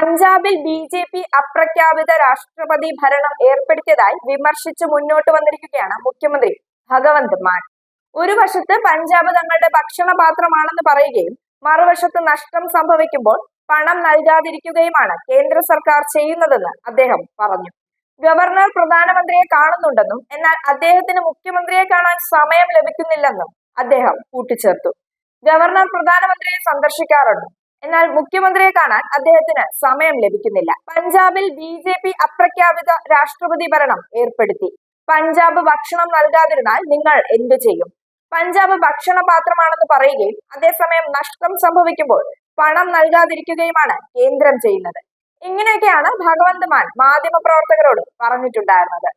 പഞ്ചാബിൽ B J P അപ്രഖ്യാപിത രാഷ്ട്രപതി ഭരണം ഏർപ്പെടുത്തിയതായി വിമർശിച്ച് മുന്നോട്ട് വന്നിരിക്കുകയാണ് മുഖ്യമന്ത്രി ഭഗവന്ത് മാൻ. ഒരു വശത്ത് പഞ്ചാബ് തങ്ങളുടെ ഭക്ഷണപാത്രമാണെന്ന് പറയുകയും മറുവശത്ത് നഷ്ടം സംഭവിക്കുമ്പോൾ പണം നൽകാതിരിക്കുകയുമാണ് കേന്ദ്ര സർക്കാർ ചെയ്യുന്നതെന്ന് അദ്ദേഹം പറഞ്ഞു. ഗവർണർ പ്രധാനമന്ത്രിയെ കാണുന്നുണ്ടെന്നും എന്നാൽ അദ്ദേഹത്തിന് മുഖ്യമന്ത്രിയെ കാണാൻ സമയം ലഭിക്കുന്നില്ലെന്നും അദ്ദേഹം കൂട്ടിച്ചേർത്തു. ഗവർണർ പ്രധാനമന്ത്രിയെ സന്ദർശിക്കാറുണ്ട്. എന്നാൽ മുഖ്യമന്ത്രിയെ കാണാൻ അദ്ദേഹത്തിന് സമയം ലഭിക്കുന്നില്ല. പഞ്ചാബിൽ ബി ജെ പി അപ്രഖ്യാപിത രാഷ്ട്രപതി ഭരണം ഏർപ്പെടുത്തി. പഞ്ചാബ് ഭക്ഷണം നൽകാതിരുന്നാൽ നിങ്ങൾ എന്തു ചെയ്യും? പഞ്ചാബ് ഭക്ഷണ പാത്രമാണെന്ന് പറയുകയും അതേസമയം നഷ്ടം സംഭവിക്കുമ്പോൾ പണം നൽകാതിരിക്കുകയുമാണ് കേന്ദ്രം ചെയ്യുന്നത്. ഇങ്ങനെയൊക്കെയാണ് ഭഗവന്ത് മാൻ മാധ്യമ പ്രവർത്തകരോട് പറഞ്ഞിട്ടുണ്ടായിരുന്നത്.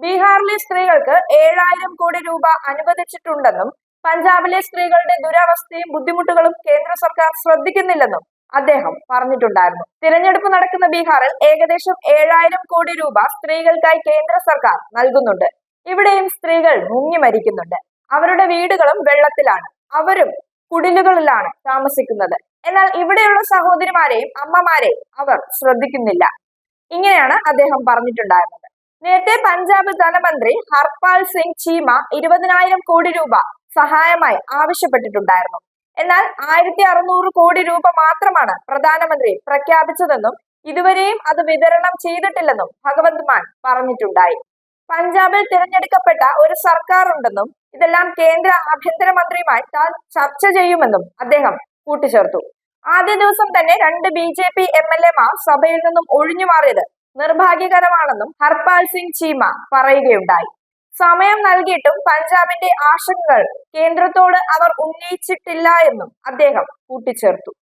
ബീഹാറിലെ സ്ത്രീകൾക്ക് ഏഴായിരം കോടി രൂപ അനുവദിച്ചിട്ടുണ്ടെന്നും പഞ്ചാബിലെ സ്ത്രീകളുടെ ദുരവസ്ഥയും ബുദ്ധിമുട്ടുകളും കേന്ദ്ര സർക്കാർ ശ്രദ്ധിക്കുന്നില്ലെന്നും അദ്ദേഹം പറഞ്ഞിട്ടുണ്ടായിരുന്നു. തിരഞ്ഞെടുപ്പ് നടക്കുന്ന ബീഹാറിൽ ഏകദേശം ഏഴായിരം കോടി രൂപ സ്ത്രീകൾക്കായി കേന്ദ്ര സർക്കാർ നൽകുന്നുണ്ട്. ഇവിടെയും സ്ത്രീകൾ മുങ്ങി മരിക്കുന്നുണ്ട്. അവരുടെ വീടുകളും വെള്ളത്തിലാണ്. അവരും കുടിലുകളിലാണ് താമസിക്കുന്നത്. എന്നാൽ ഇവിടെയുള്ള സഹോദരിമാരെയും അമ്മമാരെയും അവർ ശ്രദ്ധിക്കുന്നില്ല. ഇങ്ങനെയാണ് അദ്ദേഹം പറഞ്ഞിട്ടുണ്ടായിരുന്നത്. നേരത്തെ പഞ്ചാബ് ധനമന്ത്രി ഹർപാൽ സിംഗ് ചീമ ഇരുപതിനായിരം കോടി രൂപ സഹായമായി ആവശ്യപ്പെട്ടിട്ടുണ്ടായിരുന്നു. എന്നാൽ ആയിരത്തി അറുന്നൂറ് കോടി രൂപ മാത്രമാണ് പ്രധാനമന്ത്രി പ്രഖ്യാപിച്ചതെന്നും ഇതുവരെയും അത് വിതരണം ചെയ്തിട്ടില്ലെന്നും ഭഗവന്ത് മാൻ പറഞ്ഞിട്ടുണ്ടായി. പഞ്ചാബിൽ തിരഞ്ഞെടുക്കപ്പെട്ട ഒരു സർക്കാർ ഉണ്ടെന്നും ഇതെല്ലാം കേന്ദ്ര ആഭ്യന്തരമന്ത്രിയുമായി താൻ ചർച്ച ചെയ്യുമെന്നും അദ്ദേഹം കൂട്ടിച്ചേർത്തു. ആദ്യ ദിവസം തന്നെ രണ്ട് B J P M L എമാർ സഭയിൽ നിന്നും ഒഴിഞ്ഞു മാറിയത് നിർഭാഗ്യകരമാണെന്നും ഹർപാൽ സിംഗ് ചീമ പറയുകയുണ്ടായി. സമയം നൽകിയിട്ടും പഞ്ചാബിന്റെ ആശങ്കകൾ കേന്ദ്രത്തോട് അവർ ഉന്നയിച്ചിട്ടില്ല എന്നും അദ്ദേഹം കൂട്ടിച്ചേർത്തു.